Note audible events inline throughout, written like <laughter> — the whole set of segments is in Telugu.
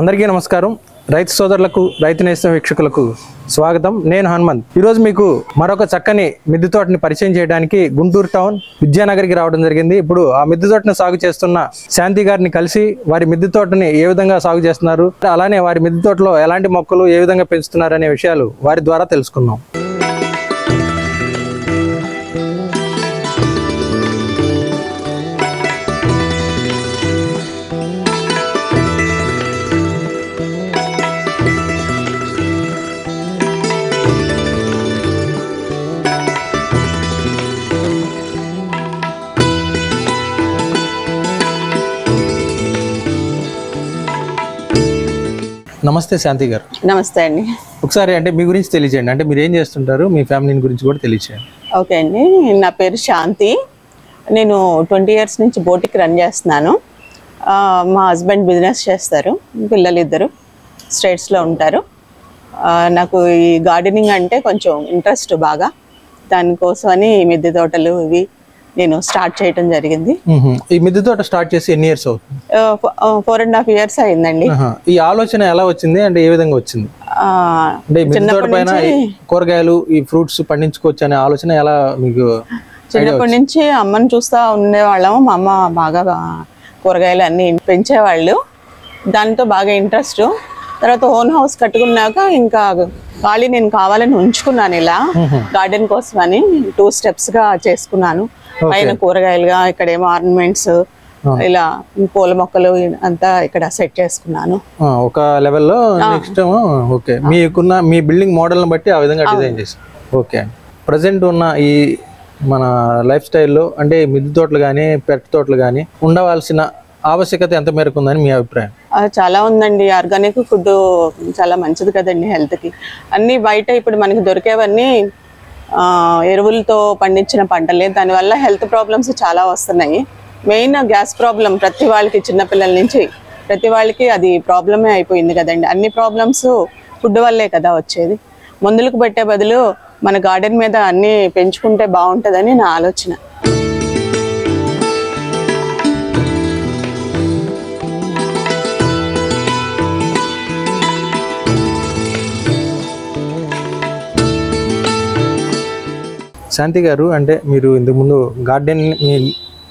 అందరికీ నమస్కారం. రైతు సోదరులకు రైతు నేస్తం వీక్షకులకు స్వాగతం. నేను హనుమంత్. ఈరోజు మీకు మరొక చక్కని మిద్దె తోటని పరిచయం చేయడానికి గుంటూరు టౌన్ విద్యానగర్కి రావడం జరిగింది. ఇప్పుడు ఆ మిద్దె తోటను సాగు చేస్తున్న శాంతి గారిని కలిసి వారి మిద్దె తోటని ఏ విధంగా సాగు చేస్తున్నారు? అలానే వారి మిద్దె తోటలో ఎలాంటి మొక్కలు ఏ విధంగా పెంచుతున్నారు అనే విషయాలు వారి ద్వారా తెలుసుకుందాం. నమస్తే శాంతి గారు. నమస్తే అండి. ఒకసారి అంటే మీ గురించి తెలియజేయండి. అంటే మీరు ఏం చేస్తుంటారు? మీ ఫ్యామిలీని గురించి కూడా తెలియజేయండి ఓకే అండి. నా పేరు శాంతి. నేను ట్వంటీ ఇయర్స్ నుంచి బోటిక్ రన్ చేస్తున్నాను. మా హస్బెండ్ బిజినెస్ చేస్తారు. పిల్లలు ఇద్దరు. స్టేట్స్లో ఉంటారు. నాకు ఈ గార్డెనింగ్ అంటే కొంచెం ఇంట్రెస్ట్ బాగా. దానికోసమని మిద్దె తోటలు ఇవి నేను స్టార్ట్ చేయటం జరిగింది. ఈ మిద్దె తోట స్టార్ట్ చేసి ఎన్ని ఇయర్స్ అవుతుంది? ఫోర్ అండ్ హాఫ్ ఇయర్స్ అయిందండి. ఈ ఆలోచన ఎలా వచ్చింది? అంటే ఏ విధంగా వచ్చింది? అంటే మిద్దె తోట పైన కూరగాయలు ఈ ఫ్రూట్స్ పండించుకోవచ్చు అనే ఆలోచన ఎలా మీకు చిన్నప్పటి నుంచి అమ్మని చూస్తూ ఉండేవాళ్ళము. మా అమ్మ బాగా కూరగాయలు అన్ని పెంచేవాళ్ళు. దాంతో బాగా ఇంట్రెస్ట్. తర్వాత ఓన్ హౌస్ కట్టుకున్నాక ఇంకా ఖాళీ నేను కావాలని ఉంచుకున్నాను ఇలా. గార్డెన్ కోసం అని టూ స్టెప్స్గా చేసుకున్నాను. పైన కూరగాయలుగా ఇక్కడేమో ఆర్నమెంట్స్ ఇలా పూల మొక్కలు అంతా ఇక్కడ సెట్ చేసుకున్నాను. ఒక లెవెల్లో నెక్స్ట్ ఓకే. మీకున్న మీ బిల్డింగ్ మోడల్ని బట్టి ఆ విధంగా డిజైన్ చేశారు. ఓకే. ప్రజెంట్ ఉన్న ఈ మన లైఫ్ స్టైల్లో అంటే మిద్దె తోటలు కానీ పెట్ తోటలు కానీ ఉండవలసిన ఆవశ్యకత ఎంత మేరకు ఉందని మీ అభిప్రాయం? చాలా ఉందండి. ఆర్గానిక్ ఫుడ్ చాలా మంచిది కదండి హెల్త్కి. అన్నీ బయట ఇప్పుడు మనకి దొరికేవన్నీ ఎరువులతో పండించిన పంటలే. దానివల్ల హెల్త్ ప్రాబ్లమ్స్ చాలా వస్తున్నాయి. మెయిన్ గ్యాస్ ప్రాబ్లం ప్రతి వాళ్ళకి చిన్నపిల్లల నుంచి ప్రతి వాళ్ళకి అది ప్రాబ్లమే అయిపోయింది కదండి. అన్ని ప్రాబ్లమ్స్ ఫుడ్ వల్లే కదా వచ్చేది. మందులకు పెట్టే బదులు మన గార్డెన్ మీద అన్నీ పెంచుకుంటే బాగుంటుందని నా ఆలోచన. శాంతి గారు అంటే మీరు ఇంతకు ముందు గార్డెన్ మీ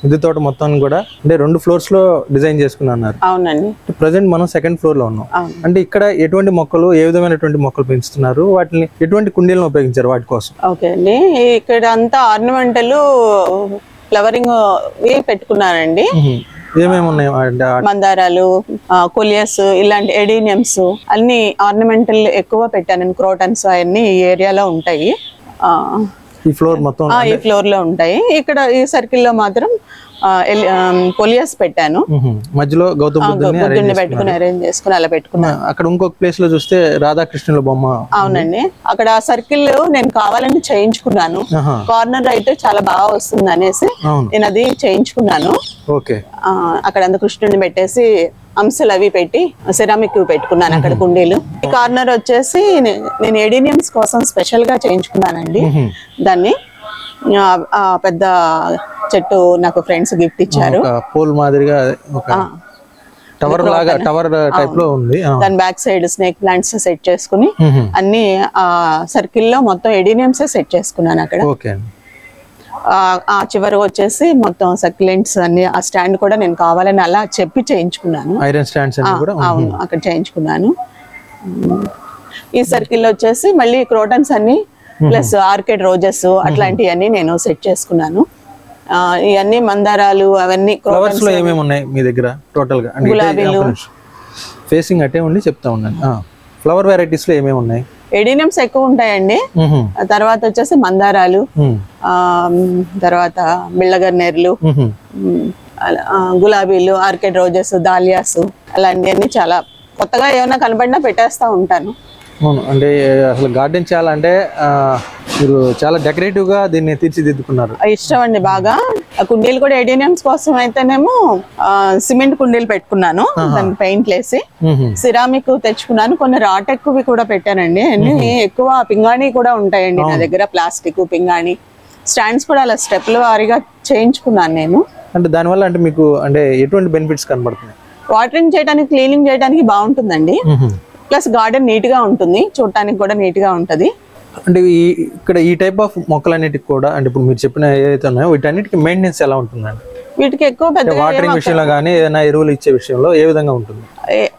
మిద్దె తోట మొత్తం కూడా అంటే రెండు ఫ్లోర్స్లో డిజైన్ చేసుకుని అన్నారు అవునండి ప్రజెంట్ మనం సెకండ్ ఫ్లోర్లో ఉన్నాం. అంటే ఇక్కడ ఎటువంటి మొక్కలు ఏ విధమైనటువంటి మొక్కలు పెంచుతున్నారు వాటిని ఎటువంటి కుండీలను ఉపయోగించారు వాటి కోసం? ఓకే అండి. ఇక్కడ అంతా ఆర్నమెంటల్ ఫ్లవరింగ్ పెట్టుకున్నానండి మ్మ్. ఏమేమి ఉన్నాయి మందారాలు కొలియస్ ఇలాంటి ఎడీనియమ్స్ అన్ని ఆర్నమెంటల్ ఎక్కువ పెట్టాను క్రోటన్స్ అవన్నీ ఏరియాలో ఉంటాయి. ఈ ఫ్లోర్ మొత్తం ఈ ఫ్లోర్లో ఉంటాయి. ఇక్కడ ఈ సర్కిల్లో మాత్రం కొలియస్ పెట్టాను. మధ్యలో గౌతమ బుద్ధుడిని పెట్టుకుని అరేంజ్ చేసుకుని అలా పెట్టుకున్నాను. అక్కడ ఇంకొక ప్లేస్లో చూస్తే రాధాకృష్ణుల బొమ్మ అవునండి. అక్కడ సర్కిల్ నేను కావాలని చేయించుకున్నాను. కార్నర్ అయితే చాలా బాగా వస్తుంది అనేసి నేను అది చేయించుకున్నాను. ఓకే. అక్కడ అంత కృష్ణుడిని పెట్టేసి అంశాలు అవి పెట్టి సిరామిక్ పెట్టుకున్నాను అక్కడ కుండీలు. ఈ కార్నర్ వచ్చేసి నేను ఎడీనియమ్స్ కోసం స్పెషల్గా చేయించుకున్నానండి. దాన్ని పెద్ద చెట్టు నాకు ఫ్రెండ్స్ గిఫ్ట్ ఇచ్చారు. పోల్ మాదిరిగా ఒక టవర్ లాగా టవర్ టైప్లో ఉంది. దాని back side snake plants set చేసుకుని. అన్ని సర్కిల్లో మొత్తం ఎడీనియమ్స్ సెట్ చేసుకున్నాను అక్కడ. ఓకే. ఆ- చివరి వచ్చేసి మొత్తం సక్యులెంట్స్ అన్ని ఆ స్టాండ్ కూడా నేను కావాలని అలా చెప్పి చేయించుకున్నాను. ఐరన్ స్టాండ్స్ అన్ని కూడా అవును అక్కడ చేయించుకున్నాను. ఈ సర్కిల్ వచ్చేసి మళ్ళీ క్రోటన్స్ అన్ని ప్లస్ ఆర్కిడ్ రోజెస్ అట్లాంటివన్నీ నేను సెట్ చేసుకున్నాను. ఇవన్నీ మందారాలు అవన్నీ ఫ్లవర్స్లో ఏమేమి ఉన్నాయి మీ దగ్గర టోటల్గా? గులాబీలు. ఫేసింగ్ అట్టే ఉండి చెప్తా ఉన్నాను. ఫ్లవర్ వెరైటీస్లో ఏమేమి ఉన్నాయి? ఎడీనియమ్స్ ఎక్కువ ఉంటాయండి. తర్వాత వచ్చేసి మందారాలు. తర్వాత బిళ్ళగన్నేర్లు. గులాబీలు ఆర్కిడ్ రోజెస్ దాలియాస్ అలాంటివన్నీ చాలా కొత్తగా ఏమైనా కనబడినా పెట్టేస్తా ఉంటాను. అవును అంటే అసలు గార్డెన్ చాలా అంటే మీరు చాలా డెకరేటివ్గా దీన్ని తీర్చిదిద్దుకున్నారు. ఇష్టం అండి బాగా. కుండీలు కూడా ఎడీనియమ్స్ కోసం అయితేనేమో సిమెంట్ కుండీలు పెట్టుకున్నాను దానికి పెయింట్ వేసి మ్హూ. సిరామిక్ తెచ్చుకున్నాను కొన్ని రాట్ ఎక్కువ కూడా పెట్టానండి. అన్ని ఎక్కువ పింగాణి కూడా ఉంటాయండి నా దగ్గర ప్లాస్టిక్ పింగాణి. స్టాండ్స్ కూడా అలా స్టెప్ల వారీగా చేయించుకున్నాను నేను. అంటే దానివల్ల అంటే మీకు అంటే ఎటువంటి బెనిఫిట్స్ కనబడుతున్నాయి? వాటరింగ్ చేయడానికి క్లీనింగ్ చేయడానికి బాగుంటుందండి. ప్లస్ గార్డెన్ నీట్గా ఉంటుంది. చూడటానికి కూడా నీట్గా ఉంటది. అంటే ఈ ఇక్కడ ఈ టైప్ ఆఫ్ మొక్కలన్నిటికి కూడా అంటే ఇప్పుడు మీరు చెప్పిన ఏదైతే ఉన్నాయో వీటన్నిటికి మెయింటెనెన్స్ ఎలా ఉంటుందండి? వీటికి ఎక్కువ పెద్ద వాటరింగ్ విషయంలో కానీ ఏదైనా ఎరువులు ఇచ్చే విషయంలో ఏ విధంగా ఉంటుంది?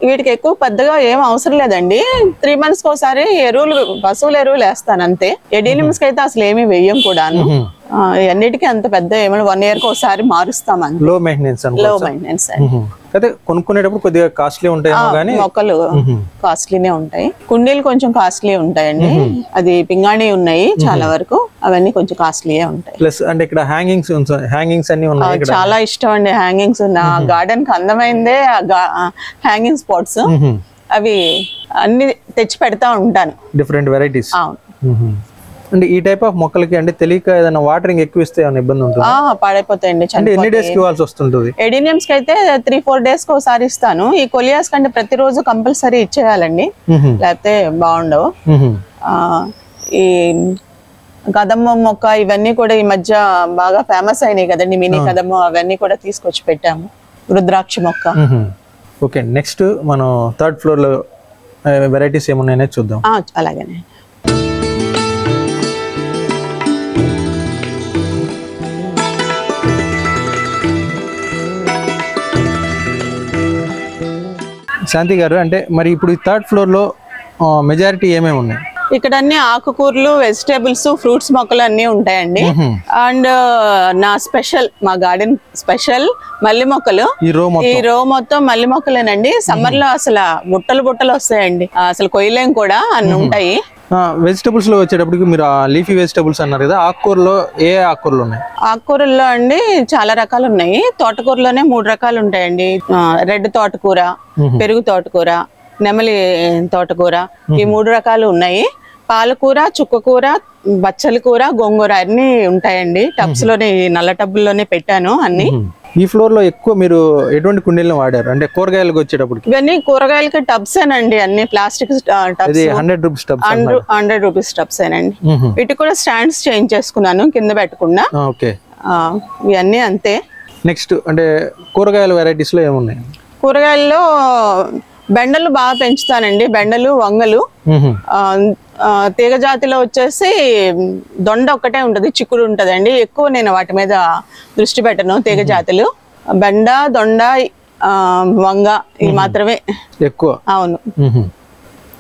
వీటికి ఎక్కువ పెద్దగా ఏం అవసరం లేదండి. త్రీ మంత్స్ ఒకసారి ఎరువులు పశువుల ఎరువులు వేస్తాను అంతే. ఎడీనిమ్స్కి అయితే అసలు ఏమీ కూడాను. మ్మ్. ఆ, అన్నిటికీ అంత పెద్ద ఏమైనా వన్ ఇయర్కి ఒకసారి మారుస్తాం అంతే. లో మెయింటెనెన్స్లో మెయింటెనెన్స్. అయితే కొనుక్కునేటప్పుడు కొద్దిగా కాస్ట్లీ ఉంటాయేమో కానీ మొక్కలు కాస్ట్లీనే ఉంటాయి. కుండీలు కొంచెం కాస్ట్లీ ఉంటాయండి. అది పింగాణి ఉన్నాయి చాలా వరకు. అవన్నీ కొంచెం కాస్ట్లీయే ఉంటాయి. ప్లస్ అంటే ఇక్కడ హ్యాంగింగ్స్ హ్యాంగింగ్స్ అన్ని ఉన్నాయి చాలా ఇష్టం అండి హ్యాంగింగ్స్ నా గార్డెన్కి అందమైందే హ్యాంగింగ్ స్పాట్స్. అవి అన్ని తెచ్చి పెడతా ఉంటాను. డిఫరెంట్ వెరైటీస్ అవును. అంటే ఈ టైప్ ఆఫ్ మొక్కలకి అంటే తెలియక ఏదైనా వాటరింగ్ ఎక్కువ ఇస్తే ఏమైనా ఇబ్బంది ఉంటుంది? పాడైపోతాయండి అంటే ఎన్ని డేస్కి ఇవ్వాల్సి వస్తుంటుంది ఎడీనియమ్స్కి అయితే త్రీ ఫోర్ డేస్కి ఒకసారి ఇస్తాను. ఈ కొలియాస్ కంటే ప్రతిరోజు కంపల్సరీ ఇచ్చేయాలండి. లేకపోతే బాగుండవు. ఈ కదమ్మ మొక్క ఇవన్నీ కూడా ఈ మధ్య బాగా ఫేమస్ అయినాయి కదండి మినీ కదమ్మ అవన్నీ కూడా తీసుకొచ్చి పెట్టాము. రుద్రాక్ష మొక్క. ఓకే నెక్స్ట్ మనం థర్డ్ ఫ్లోర్లో వెరైటీస్ ఏమున్నాయనే చూద్దాం. ఆ, శాంతి గారు అంటే మరి ఇప్పుడు థర్డ్ ఫ్లోర్లో మెజారిటీ ఏమేమి ఉన్నాయి? ఇక్కడ అన్ని ఆకుకూరలు వెజిటేబుల్స్ ఫ్రూట్స్ మొక్కలు అన్ని ఉంటాయండి. అండ్ నా స్పెషల్ మా గార్డెన్ స్పెషల్ మల్లి మొక్కలు. ఈ రో ఈ మొత్తం రో మొత్తం మల్లి మొక్కలేనండి. సమ్మర్లో అసలు బుట్టలు బుట్టలు వస్తాయండి. అసలు కొయ్యలేం కూడా అన్ని ఉంటాయి. వెజిటబుల్స్లో వచ్చేటప్పటికి మీరు లీఫీ వెజిటబుల్స్ అన్నారు కదా ఆకుకూరలో ఏ ఆకుకూరలు ఉన్నాయి? ఆకుకూరల్లో అండి చాలా రకాలు ఉన్నాయి. తోటకూరలోనే మూడు రకాలు ఉంటాయండి. రెడ్ తోటకూర పెరుగు తోటకూర నెమలి తోటకూర ఈ మూడు రకాలు ఉన్నాయి. పాలకూర చుక్కకూర బచ్చల కూర గోంగూర అన్ని ఉంటాయండి. టబ్స్లోనే నల్ల టబ్బుల్లోనే పెట్టాను అన్ని. ఈ ఫ్లోర్లో ఎక్కువ మీరు ఎటువంటి కుండీలను వాడారు? అంటే కూరగాయలకు వచ్చేటప్పటికి? ఇవన్నీ కూరగాయలకి టబ్స్ ఏనండి అన్ని plastic tubs. Hundred rupees tubs hundred rupees tubs ఏనండి. వీటికి కూడా స్టాండ్స్ చేంజ్ చేసుకున్నాను కింద పెట్టకుండా. ఓకే. ఇవన్నీ అంతే. నెక్స్ట్ అంటే కూరగాయల వెరైటీస్లో ఏమున్నాయి? కూరగాయల్లో బెండలు బాగా పెంచుతానండి. బెండలు వంగలు. తీగ జాతిలో వచ్చేసి దొండ ఒక్కటే ఉంటుంది చిక్కుడు ఉంటుందండి. ఎక్కువ నేను వాటి మీద దృష్టి పెట్టను తీగ జాతులు బెండ దొండ వంగ ఇవి మాత్రమే. ఎక్కువ. అవును.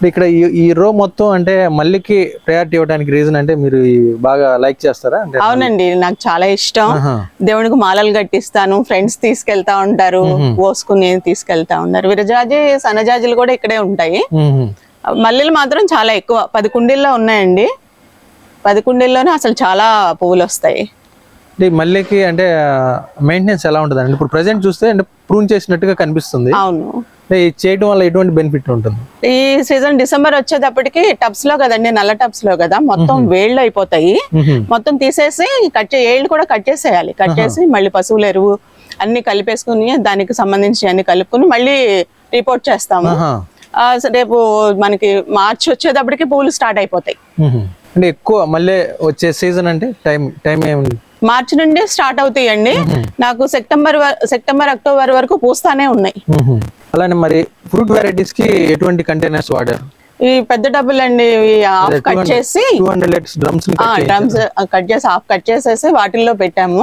ఇక్కడ ఈ రో మొత్తం అంటే మల్లికి ప్రయారిటీ ఇవ్వడానికి రీజన్ అంటే మీరు బాగా లైక్ చేస్తారా? అవునండి నాకు చాలా ఇష్టం. దేవునికి మాలలు కట్టిస్తాను ఫ్రెండ్స్ తీసుకెళ్తా ఉంటారు పోసుకుని తీసుకెళ్తా ఉంటారు. విరజాజి సన్నజాజులు కూడా ఇక్కడే ఉంటాయి. మల్లెలు మాత్రం చాలా ఎక్కువ. పది కుండీల్లో ఉన్నాయండి. పది కుండీల్లోనే అసలు చాలా పువ్వులు వస్తాయి. మల్లికి అంటే మెయింటెనెన్స్ ఎలా ఉంటుంది అంటే ఇప్పుడు ప్రజెంట్ చూస్తే అంటే ప్రూన్ చేసినట్టుగా కనిపిస్తుంది. అవును. చేయడం వల్ల ఎటువంటి బెనిఫిట్ ఉంటుంది? ఈ సీజన్ డిసెంబర్ వచ్చేటప్పటికి టబ్స్లో కదండి నల్ల టబ్స్లో కదా మొత్తం వేళ్ళు అయిపోతాయి. మొత్తం తీసేసి కట్ ఏళ్ళు కూడా కట్ చేసేయాలి. కట్ చేసి మళ్ళీ పశువుల ఎరువు అన్ని కలిపేసుకుని దానికి సంబంధించి అన్ని కలుపుకుని మళ్ళీ రిపోర్ట్ చేస్తాము. రేపు మనకి మార్చి వచ్చేటప్పటికి పువ్వులు స్టార్ట్ అయిపోతాయి. అంటే ఎక్కువ మళ్ళీ వచ్చే సీజన్ అంటే టైం టైం ఏమి మార్చి నుండి స్టార్ట్ అవుతాయండి. నాకు సెప్టెంబర్ సెప్టెంబర్ అక్టోబర్ వరకు పూస్తానే ఉన్నాయి. అలానే మరి ఫ్రూట్ వెరైటీస్కి ఎటువంటి కంటైనర్స్ వాడారు? ఈ పెద్ద డబ్బులు అండి హాఫ్ కట్ చేసి డ్రమ్స్ కట్ చేసి హాఫ్ కట్ చేసేసి వాటిల్లో పెట్టాము.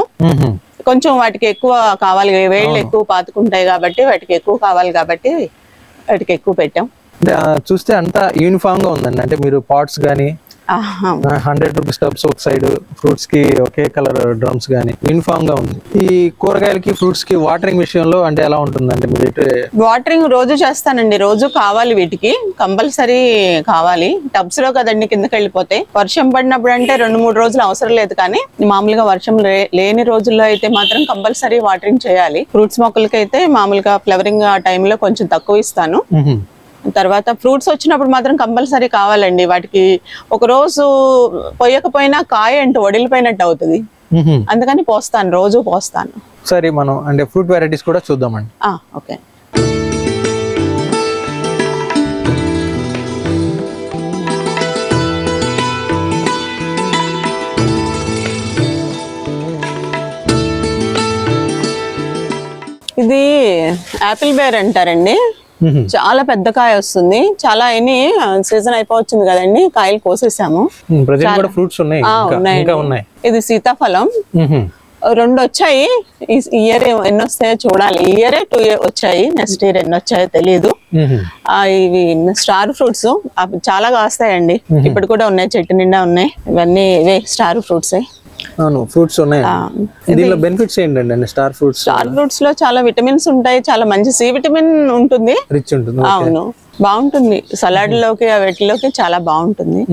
కొంచెం వాటికి ఎక్కువ కావాలి వేళ్ళు ఎక్కువ పాతుకుంటాయి కాబట్టి వాటికి ఎక్కువ కావాలి కాబట్టి వాటికి ఎక్కువ పెట్టాం. చూస్తే అంతా యూనిఫామ్గా ఉందండి. అంటే మీరు పాట్స్ కానీ హండ్రెడ్ రూపీస్ టబ్స్ ఒక సైడ్ ఫ్రూట్స్కి ఒకే కలర్ డ్రమ్స్ కానీ యూనిఫామ్గా ఉంది. ఈ కూరగాయలకి ఫ్రూట్స్కి వాటరింగ్ విషయంలో అంటే ఎలా ఉంటుంది అంటే మీరు వాటరింగ్ రోజు చేస్తానండి. రోజు కావాలి వీటికి. కంపల్సరీ కావాలి. టబ్స్లో కదండి కిందకి వెళ్ళిపోతాయి వర్షం పడినప్పుడు అంటే రెండు మూడు రోజులు అవసరం లేదు కానీ మామూలుగా వర్షం లేని రోజుల్లో అయితే మాత్రం కంపల్సరీ వాటరింగ్ చేయాలి. ఫ్రూట్స్ మొక్కలకి అయితే మామూలుగా ఫ్లవరింగ్ ఆ టైంలో కొంచెం తక్కువ ఇస్తాను. తర్వాత ఫ్రూట్స్ వచ్చినప్పుడు మాత్రం కంపల్సరీ కావాలండి. వాటికి ఒక రోజు పోయకపోయినా కాయ అంటూ వడిలిపోయినట్టు అవుతుంది. అందుకని పోస్తాను రోజు పోస్తాను. సరే మనం అంటే ఫ్రూట్ వెరైటీస్ కూడా చూద్దామండి. ఓకే. ఇది యాపిల్ బేర్ అంటారండి. చాలా పెద్ద కాయ వస్తుంది. చాలా అయినాయి సీజన్ అయిపోవచ్చింది కదండి కాయలు కోసేసాము. ఫ్రూట్స్ ఉన్నాయి. ఇది సీతాఫలం. రెండు వచ్చాయి. ఈ ఇయర్ ఎన్ని వస్తాయో చూడాలి. ఈ ఇయరే టూ ఇయర్ వచ్చాయి. నెక్స్ట్ ఇయర్ ఎన్ని వచ్చాయో తెలియదు ఇవి స్టార్ ఫ్రూట్స్. చాలా కాస్తాయండి. ఇప్పుడు కూడా ఉన్నాయి చెట్టు నిండా ఉన్నాయి. ఇవన్నీ ఇవే స్టార్ ఫ్రూట్స్. అవును ఫ్రూట్స్ ఉన్నాయి. దీనిలో బెనిఫిట్స్ ఏంటండి స్టార్ ఫ్రూట్స్ స్టార్ ఫ్రూట్స్లో? చాలా విటమిన్స్ ఉంటాయి చాలా మంచి సి విటమిన్ ఉంటుంది. రిచ్ ఉంటుంది అవును బాగుంటుంది. సలాడ్లోకి వీటిలోకి చాలా బాగుంటుంది.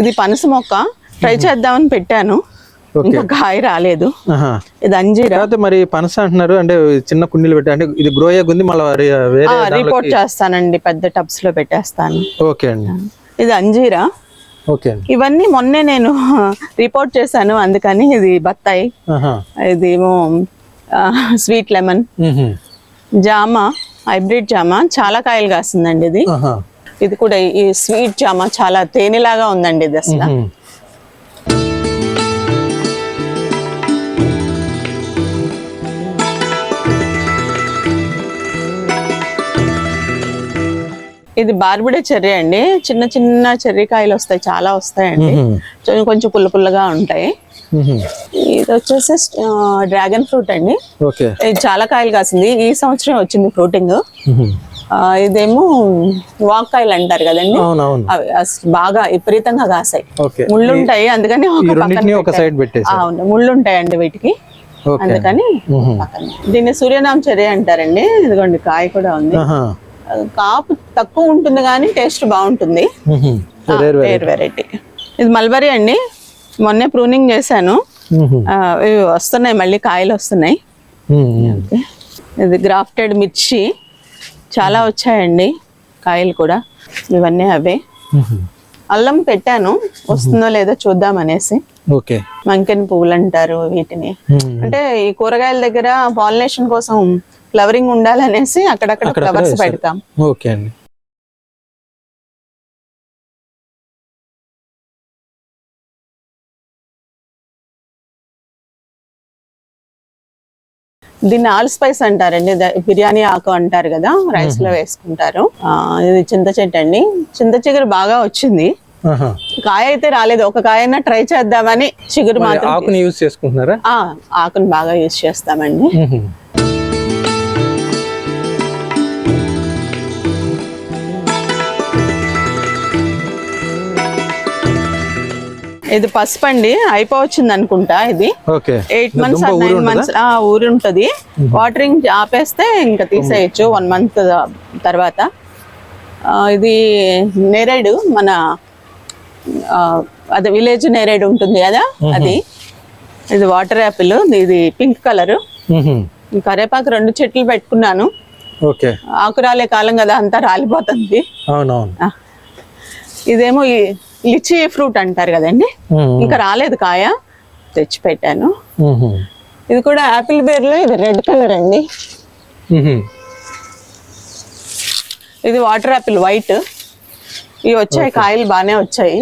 ఇది పనస మొక్క. ట్రై చేద్దామని పెట్టాను. ఇంకా కాయ రాలేదు. ఇది అంజీరా మరి పనస అంటున్నారు అంటే చిన్న కుండీలు పెట్టి అంటే ఇది గ్రో అయ్యేకుంది మళ్ళీ వేరే రిపోర్ట్ చేస్తానండి పెద్ద టబ్స్లో పెట్టేస్తాను. ఓకే అండి. ఇది అంజీరా. ఇవన్నీ మొన్నే నేను <laughs> రిపోర్ట్ చేశాను అందుకని ఇది బత్తాయి. ఇదేమో స్వీట్ లెమన్. జామ హైబ్రిడ్ జామ చాలా కాయలు కాస్తుందండి ఇది. ఇది కూడా ఈ స్వీట్ జామ చాలా తేనెలాగా ఉందండి ఇది అసలు ఇది బార్బిడే చెర్రీ అండి. చిన్న చిన్న చెర్రీ కాయలు వస్తాయి చాలా వస్తాయండి. కొంచెం- కొంచెం పుల్ల పుల్లగా ఉంటాయి. ఇది వచ్చేసి డ్రాగన్ ఫ్రూట్ అండి. ఇది చాలా కాయలు కాసింది. ఈ సంవత్సరం వచ్చింది ఫ్రూటింగ్. ఇదేమో వాక్కాయలు అంటారు కదండి. అవి బాగా విపరీతంగా కాసాయి. ముళ్ళు ఉంటాయి అందుకని అవును ముళ్ళు ఉంటాయండి వీటికి అందుకని దీన్ని సూర్యనామ చర్య అంటారండి. ఇదిగోండి కాయ కూడా ఉంది. కాపు తక్కువ ఉంటుంది కానీ టేస్ట్ బాగుంటుంది. వేర్ వెరైటీ ఇది మల్బరీ అండి. మొన్నే ప్రూనింగ్ చేశాను. ఇవి వస్తున్నాయి మళ్ళీ కాయలు వస్తున్నాయి. ఇది గ్రాఫ్టెడ్ మిర్చి. చాలా వచ్చాయండి కాయలు కూడా. ఇవన్నీ అవే. అల్లం పెట్టాను. వస్తుందో లేదో చూద్దాం అనేసి. ఓకే. మంకెన్ పువ్వులు అంటారు వీటిని. అంటే ఈ కూరగాయల దగ్గర పాలినేషన్ కోసం ఫ్లవరింగ్ ఉండాలనేసి అక్కడక్కడ ఫ్లవర్స్ పెడతాం. ఓకే అండి. దీన్ని ఆల్ స్పైస్ అంటారండి. బిర్యానీ ఆకు అంటారు కదా రైస్లో వేసుకుంటారు. ఇది చింత చెట్టు అండి. చింత చిగురు బాగా వచ్చింది. కాయ అయితే రాలేదు. ఒక కాయ అయినా ట్రై చేద్దామని చిగురు మాత్రం ఆకుని యూజ్ చేసుకుంటున్నారా? ఆకుని బాగా యూజ్ చేస్తామండి. ఇది పసుపు అండి అయిపోవచ్చింది అనుకుంటా ఇది. Eight months nine? మంత్స్ ఊరి ఉంటది? వాటరింగ్ ఆపేస్తే ఇంకా తీసేయచ్చు వన్ మంత్ తర్వాత. ఇది నేరేడు మన అదే విలేజ్ నేరేడు ఉంటుంది కదా అది. ఇది వాటర్ యాపిల్ ఇది పింక్ కలర్. కరేపాకు రెండు చెట్లు పెట్టుకున్నాను. ఓకే. ఆకు రాలే కాలం కదా అంతా రాలిపోతుంది. అవునవును. ఇదేమో ఈ లిచీ ఫ్రూట్ అంటారు కదండి. ఇంకా రాలేదు కాయ. తెచ్చి పెట్టాను. ఇది కూడా యాపిల్ బేర్లో ఇది రెడ్ కలర్ అండి. ఇది వాటర్ యాపిల్ వైట్. ఇవి వచ్చాయి కాయలు బాగానే వచ్చాయి.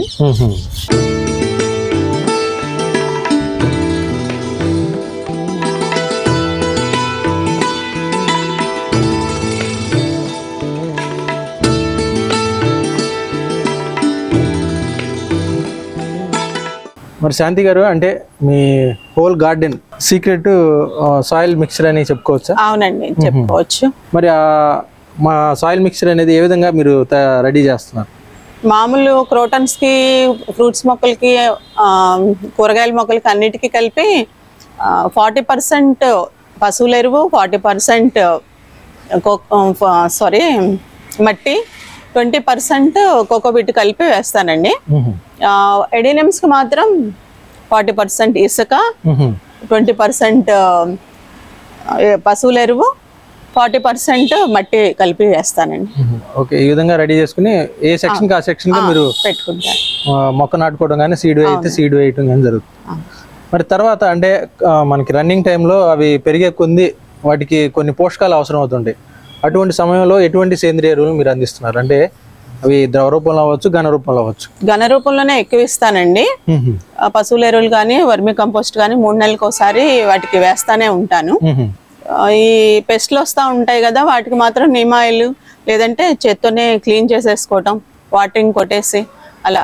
మరి శాంతి గారు అంటే మీ whole garden secret soil mixture అని చెప్పుకోవచ్చా? అవునండి చెప్పుకోవచ్చు. మరి మా సాయిల్ మిక్చర్ అనేది ఏ విధంగా మీరు రెడీ చేస్తున్నారు? మామూలు క్రోటన్స్కి ఫ్రూట్స్ మొక్కలకి కూరగాయల మొక్కలకి అన్నిటికీ కలిపి ఫార్టీ పర్సెంట్ పశువుల ఎరువు ఫార్టీ పర్సెంట్ సారీ మట్టి ట్వంటీ పర్సెంట్ కోకోబిట్ కలిపి వేస్తానండి. మ్మ్. ఎడీనియమ్స్కి మాత్రం ఫార్టీ పర్సెంట్ ఇసుక. ట్వంటీ పర్సెంట్ పశువుల ఎరువు ఫార్టీ పర్సెంట్ మట్టి కలిపి వేస్తానండి. ఓకే ఈ విధంగా రెడీ చేసుకుని ఏ సెక్షన్ ఆ సెక్షన్ మీరు పెట్టుకుంటాను. ఆ, మొక్క నాటుకోవడం కానీ సీడ్ అయితే సీడ్ వేయటం కానీ జరుగుతుంది. మరి తర్వాత అంటే మనకి రన్నింగ్ టైంలో అవి పెరిగే కొంది వాటికి కొన్ని పోషకాలు అవసరం అవుతుంటాయి. అటువంటి సమయంలో ఎటువంటి సేంద్రియ ఎరువులు మీరు అందిస్తున్నారు? అంటే అవి ద్రవ రూపంలో అవ్వచ్చు ఘన రూపంలో అవ్వచ్చు. ఘన రూపంలోనే ఎక్కువ ఇస్తానండి. పశువుల ఎరువులు కానీ వర్మి కంపోస్ట్ కానీ మూడు నెలలకు ఒకసారి వాటికి వేస్తానే ఉంటాను. ఈ పెస్ట్లు వస్తూ ఉంటాయి కదా వాటికి మాత్రం నిమ్ ఆయిల్ లేదంటే చేత్తోనే క్లీన్ చేసేసుకోవటం వాటరింగ్ కొట్టేసి అలా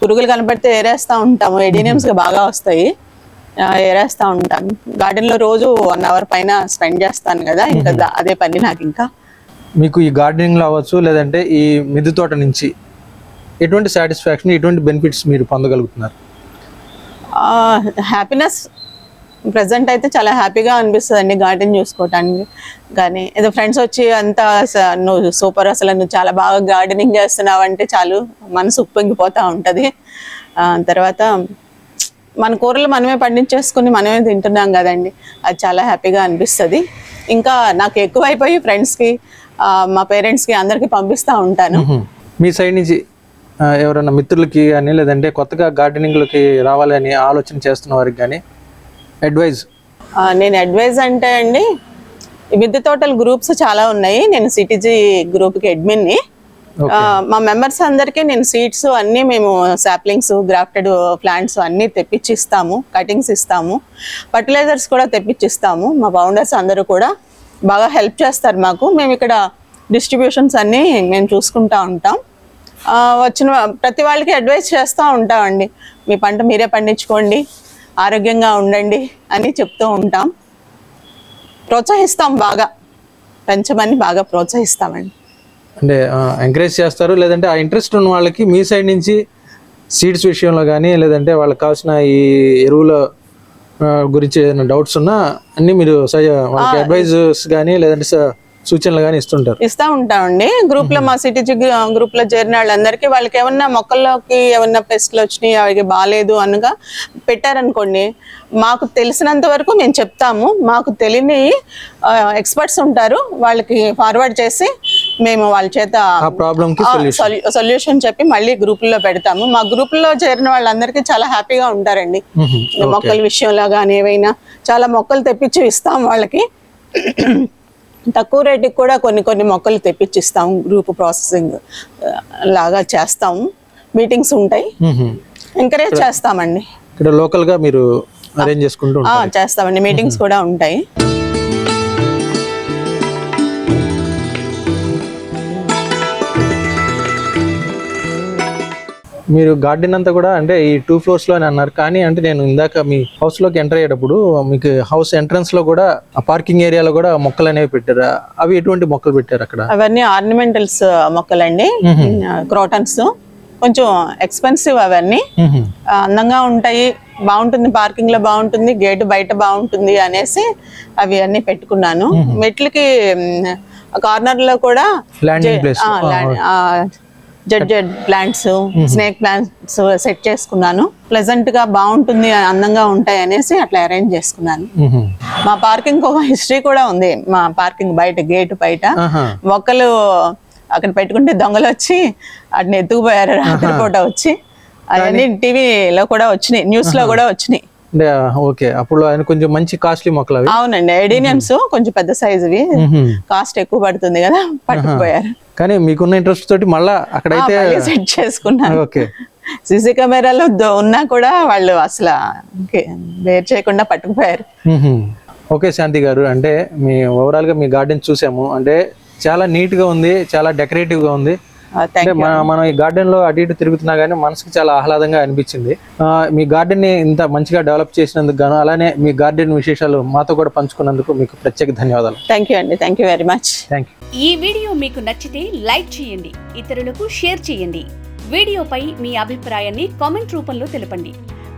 పురుగులు కనపడితే ఏరేస్తూ ఉంటాము. ఎడీనియమ్స్గా బాగా వస్తాయి. ఏరేస్తూ ఉంటాను గార్డెన్లో రోజు వన్ అవర్ పైన స్పెండ్ చేస్తాను కదా ఇంకా అదే పని నాకు ఇంకా. మీకు ఈ గార్డెనింగ్లో అవ్వచ్చు లేదంటే ఈ మిద్దె తోట నుంచి ఎటువంటి సాటిస్ఫాక్షన్ ఎటువంటి బెనిఫిట్స్ మీరు పొందగలుగుతున్నారు? హ్యాపీనెస్. ప్రజెంట్ అయితే చాలా హ్యాపీగా అనిపిస్తుంది అండి గార్డెన్ చూసుకోవటానికి. కానీ ఏదో ఫ్రెండ్స్ వచ్చి అంతా నువ్వు సూపర్ అసలు నువ్వు చాలా బాగా గార్డెనింగ్ చేస్తున్నావు అంటే చాలు మనసు ఉప్పొంగిపోతూ ఉంటుంది. తర్వాత మన కూరలు మనమే పండించేసుకుని మనమే తింటున్నాం కదండి. అది చాలా హ్యాపీగా అనిపిస్తుంది. ఇంకా నాకు ఎక్కువైపోయి ఫ్రెండ్స్కి మా పేరెంట్స్కి అందరికీ పంపిస్తూ ఉంటాను. మీ సైడ్ నుంచి ఎవరైనా మిత్రులకి కానీ లేదంటే కొత్తగా గార్డెనింగ్లోకి రావాలని ఆలోచన చేస్తున్న వారికి కానీ అడ్వైజ్ నేను అడ్వైజ్ అంటే అండి మిద్దె తోటల గ్రూప్స్ చాలా ఉన్నాయి. నేను సిటీజీ గ్రూప్కి అడ్మిన్ని మా మెంబర్స్ అందరికీ నేను సీడ్స్ అన్నీ మేము సాప్లింగ్స్ గ్రాఫ్టెడ్ ప్లాంట్స్ అన్నీ తెప్పించిస్తాము కటింగ్స్ ఇస్తాము ఫర్టిలైజర్స్ కూడా తెప్పించిస్తాము మా ఫౌండర్స్ అందరూ కూడా బాగా హెల్ప్ చేస్తారు మాకు. మేము ఇక్కడ డిస్ట్రిబ్యూషన్స్ అన్నీ మేము చూసుకుంటా ఉంటాం. వచ్చిన ప్రతి వాళ్ళకి అడ్వైస్ చేస్తూ ఉంటామండి మీ పంట మీరే పండించుకోండి ఆరోగ్యంగా ఉండండి అని చెప్తూ ఉంటాం. ప్రోత్సహిస్తాం బాగా. పెంచమని బాగా ప్రోత్సహిస్తామండి. అంటే ఎంకరేజ్ చేస్తారు. లేదంటే ఆ ఇంట్రెస్ట్ ఉన్న వాళ్ళకి మీ సైడ్ నుంచి సీడ్స్ విషయంలో కానీ లేదంటే వాళ్ళకి కావాల్సిన ఈ ఎరువుల గురించి ఏదైనా డౌట్స్ ఉన్నా అన్నీ మీరు వాళ్ళకి అడ్వైజెస్ కానీ లేదంటే సూచనలు కానీ ఇస్తుంటారు. ఇస్తా ఉంటామండి. గ్రూప్లో మా సిటీ గ్రూప్లో చేరిన వాళ్ళందరికీ వాళ్ళకి ఏమన్నా మొక్కల్లోకి ఏమన్నా పెస్ట్లు వచ్చినాయి అవి బాగాలేదు అనగా పెట్టారనుకోండి మాకు తెలిసినంత వరకు మేము చెప్తాము. మాకు తెలియని ఎక్స్పర్ట్స్ ఉంటారు. వాళ్ళకి ఫార్వర్డ్ చేసి మేము వాళ్ళ చేత సొల్యూషన్ చెప్పి మళ్ళీ గ్రూపుల్లో పెడతాము. మా గ్రూపుల్లో చేరిన వాళ్ళందరికీ చాలా హ్యాపీగా ఉంటారండి. మొక్కల విషయంలో కానీ ఏవైనా చాలా మొక్కలు తెప్పించి ఇస్తాం వాళ్ళకి. తక్కువ రేటుకి కూడా కొన్ని కొన్ని మొక్కలు తెప్పించి ఇస్తాం గ్రూప్ ప్రాసెసింగ్ లాగా చేస్తాము. మీటింగ్స్ ఉంటాయి. ఎంకరేజ్ చేస్తామండి. ఇక్కడ లోకల్గా మీరు అరేంజ్ చేసుకుంటూ చేస్తామండి. మీటింగ్స్ కూడా ఉంటాయి. మీరు గార్డెన్ అంతా కూడా అంటే ఈ టూ ఫ్లోర్స్లో అని అన్నారు. కానీ అంటే నేను ఇందాక మీ హౌస్లోకి ఎంటర్ అయ్యేటప్పుడు మీకు హౌస్ ఎంట్రన్స్లో కూడా ఆ పార్కింగ్ ఏరియాలో కూడా మొక్కలు అనేవి పెట్టారు? అవి ఎటువంటి మొక్కలు పెట్టారు అక్కడ? అవన్నీ ఆర్నమెంటల్స్ మొక్కలండి. క్రోటన్స్ కొంచెం ఎక్స్పెన్సివ్ అవన్నీ. అందంగా ఉంటాయి. బాగుంటుంది పార్కింగ్లో బాగుంటుంది గేట్ బయట బాగుంటుంది అనేసి అవి అన్ని పెట్టుకున్నాను. మెట్లకి కార్నర్లో కూడా landing place Z Z plants snake plants set చేసుకున్నాను. ప్లెజెంట్గా బాగుంటుంది అందంగా ఉంటాయి అనేసి అట్లా అరేంజ్ చేసుకున్నాను. మ్మ్. మా పార్కింగ్ ఒక హిస్టరీ కూడా ఉంది. మా పార్కింగ్ బయట గేట్ బయట. మొక్కలు అక్కడ పెట్టుకుంటే దొంగలు వచ్చి వాటిని ఎత్తుకుపోయారు. రాత్రిపూట వచ్చి. అవన్నీ టీవీలో కూడా వచ్చినాయి న్యూస్లో కూడా వచ్చినాయి. అంటే ఓకే. అప్పుడు ఆయన కొంచెం మంచి కాస్ట్లీ మొక్కలు అవి. అవునండి. ఎడీనియమ్స్ కొంచెం పెద్ద సైజువి. కాస్ట్ ఎక్కువ పడుతుంది కదా పట్టుకుపోయారు. కానీ మీకున్న ఇంట్రెస్ట్ తోటి మళ్ళా అక్కడైతే సెట్ చేసుకున్నాను. ఓకే. సీసీ కెమెరాలో ఉన్నా కూడా వాళ్ళు అసలు వేరు చేయకుండా పట్టుకుపోయారు. ఓకే శాంతి గారు. అంటే మీ ఓవరాల్గా మీ గార్డెన్ చూసాము. అంటే చాలా నీట్గా ఉంది చాలా డెకరేటివ్గా ఉంది. మన మనం ఈ గార్డెన్లో అటు ఇటు తిరుగుతున్నా కానీ మనసుకి చాలా ఆహ్లాదంగా అనిపించింది. మీ గార్డెన్ని ఇంత మంచిగా డెవలప్ చేసినందుకు గాను అలానే మీ గార్డెన్ విశేషాలు మాతో కూడా పంచుకున్నందుకు మీకు ప్రత్యేక ధన్యవాదాలు. థ్యాంక్ యూ అండి thank you very much thank you ఈ వీడియో మీకు నచ్చితే లైక్ చేయండి ఇతరులకు షేర్ చేయండి. వీడియోపై మీ అభిప్రాయాన్ని కామెంట్ రూపంలో తెలపండి.